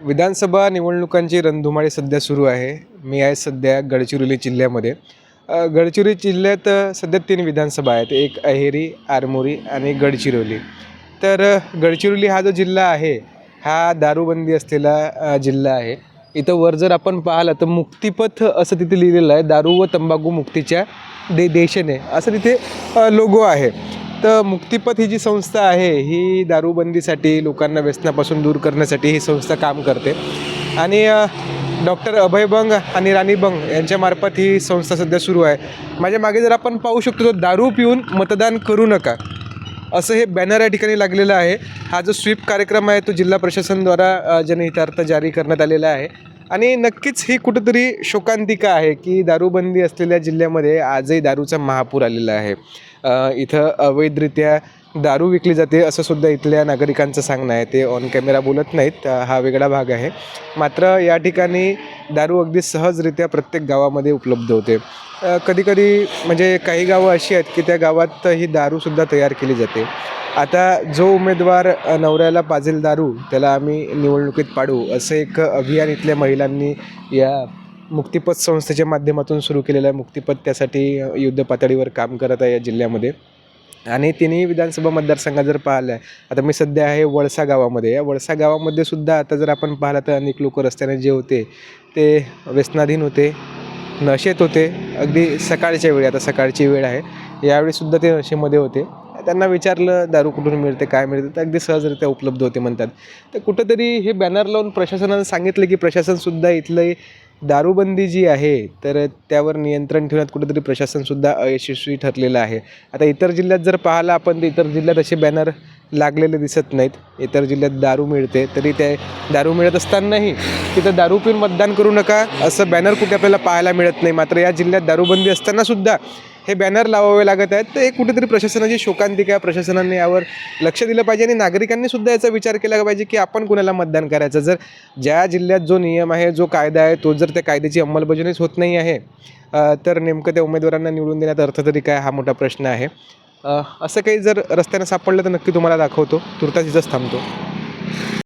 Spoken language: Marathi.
विधानसभा निवडणुकांची रणधुमाळी सध्या सुरू आहे. मी आहे सध्या गडचिरोली जिल्ह्यामध्ये. गडचिरोली जिल्ह्यात सध्या तीन विधानसभा आहेत. एक अहेरी आरमोरी आणि गडचिरोली. तर गडचिरोली हा जो जिल्हा आहे हा दारूबंदी असलेला जिल्हा आहे. इथं वर जर आपण पाहिलं तर मुक्तिपथ असं तिथे लिहिलेलं आहे. दारू व तंबाखू मुक्तीच्या दे देशने असं तिथे लोगो आहे. तर मुक्तिपथ ही जी संस्था आहे ही दारूबंदीसाठी लोकांना व्यसनापासून दूर करण्यासाठी ही संस्था काम करते. आणि डॉक्टर अभय बंग आणि राणी बंग यांच्यामार्फत ही संस्था सध्या सुरू आहे. माझ्या मागे जर आपण पाहू शकतो तर दारू पिऊन मतदान करू नका. असं हे बॅनर या ठिकाणी लागलेलं आहे. हा जो स्वीप कार्यक्रम आहे तो जिल्हा प्रशासनद्वारा जनहितार्थ जारी करण्यात आलेला आहे. आणि नक्कीच ही कुठंतरी शोकांतिका आहे की दारूबंदी असलेल्या जिल्ह्यामध्ये आजही दारूचा महापूर आलेला आहे. इथं अवैधरित्या दारू विकली जाते असं सुद्धा इथल्या नागरिकांचं सांगणं आहे. ते ऑन कॅमेरा बोलत नाहीत. हा वेगळा भाग आहे. मात्र या ठिकाणी दारू अगदी सहजरित्या प्रत्येक गावामध्ये उपलब्ध होते. कधीकधी म्हणजे काही गावं अशी आहेत की त्या गावात ही दारूसुद्धा तयार केली जाते. आता जो उमेदवार नवऱ्याला पाजेल दारू त्याला आम्ही निवडणुकीत पाडू असं एक अभियान इथल्या महिलांनी या मुक्तिपथ संस्थेच्या माध्यमातून सुरू केलेलं आहे. मुक्तिपथ त्यासाठी युद्ध पातळीवर काम करत आहे या जिल्ह्यामध्ये. आणि तिन्ही विधानसभा मतदारसंघात जर पाहिलं आहे आता मी सध्या आहे वळसा गावामध्ये. या वळसा गावामध्ये सुद्धा आता जर आपण पाहिलं तर अनेक लोक रस्त्याने जे होते ते व्यसनाधीन होते नशेत होते. अगदी सकाळच्या वेळी आता सकाळची वेळ आहे. यावेळीसुद्धा ते नशेमध्ये होते. त्यांना विचारलं दारू कुठून मिळते काय मिळते? तर अगदी सहजरित्या उपलब्ध होते म्हणतात. तर कुठंतरी हे बॅनर लावून प्रशासनानं सांगितलं की प्रशासनसुद्धा इथलं दारूबंदी जी आहे तर त्यावर नियंत्रण ठेवण्यात कुठेतरी प्रशासनसुद्धा अयशस्वी ठरलेलं आहे. आता इतर जिल्ह्यात जर पाहिलं आपण तर इतर जिल्ह्यात असे बॅनर लागलेले दिसत नाहीत. इतर जिल्ह्यात दारू मिळते तरी ते दारू मिळत असतानाही तिथं दारू पिऊन मतदान करू नका असं बॅनर कुठे आपल्याला पाहायला मिळत नाही. मात्र या जिल्ह्यात दारूबंदी असतानासुद्धा हे बॅनर लावावे लागत आहेत. तर एक कुठेतरी प्रशासनाची शोकांतिका आहे. प्रशासनाने यावर लक्ष दिलं पाहिजे आणि नागरिकांनी सुद्धा याचा विचार केला पाहिजे की आपण कुणाला मतदान करायचं? जर ज्या जिल्ह्यात जो नियम आहे जो कायदा आहे तो जर त्या कायद्याची अंमलबजावणीच होत नाही आहे तर नेमकं त्या उमेदवारांना निवडून देण्यात अर्थ तरी काय? हा मोठा प्रश्न आहे. असं काही जर रस्त्यानं सापडलं तर नक्की तुम्हाला दाखवतो. तुर्तास इथंच थांबतो.